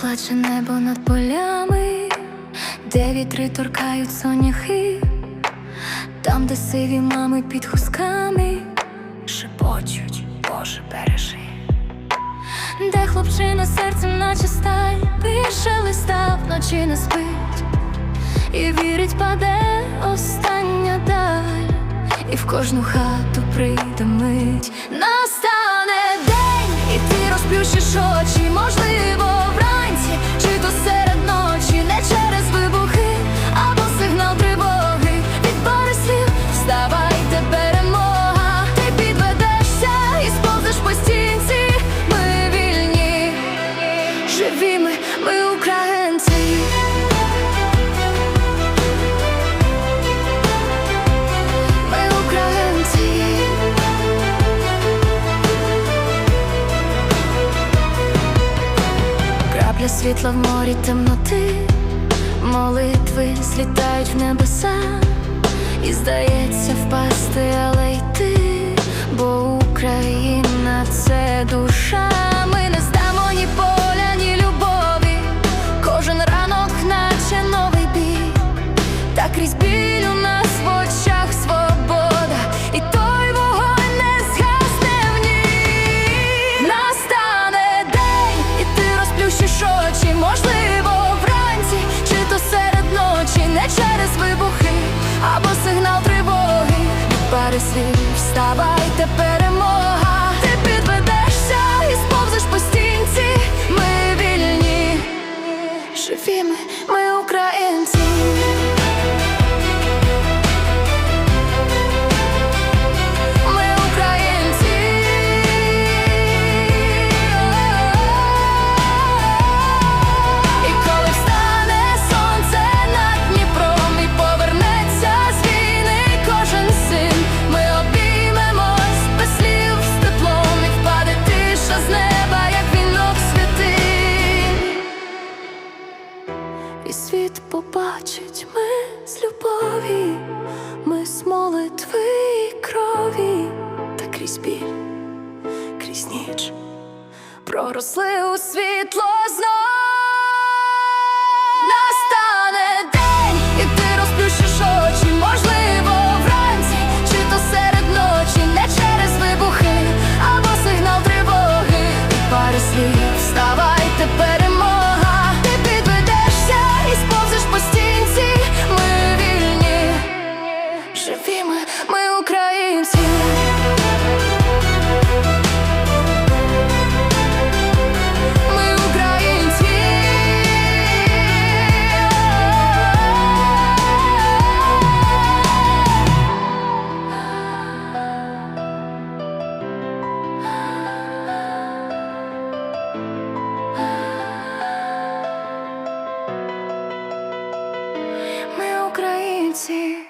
плаче небо над полями, де вітри торкають соняхи, там, де сиві мами під хусками шепочуть, Боже, бережи. Де хлопчина серцем наче сталь, пише листа вночі не спить, і вірить, паде остання даль, і в кожну хату прийде мить. Настане день, і ти розплющиш очі, можливо, Крапля світла в морі темноти, молитви злітають в небеса, і здається впасти, але йти, бо Україна це душа. Ми не здамо see світ побачить ми з любові, ми з молитви і крові, та крізь біль, крізь ніч проросли у світло знов. Ми українці.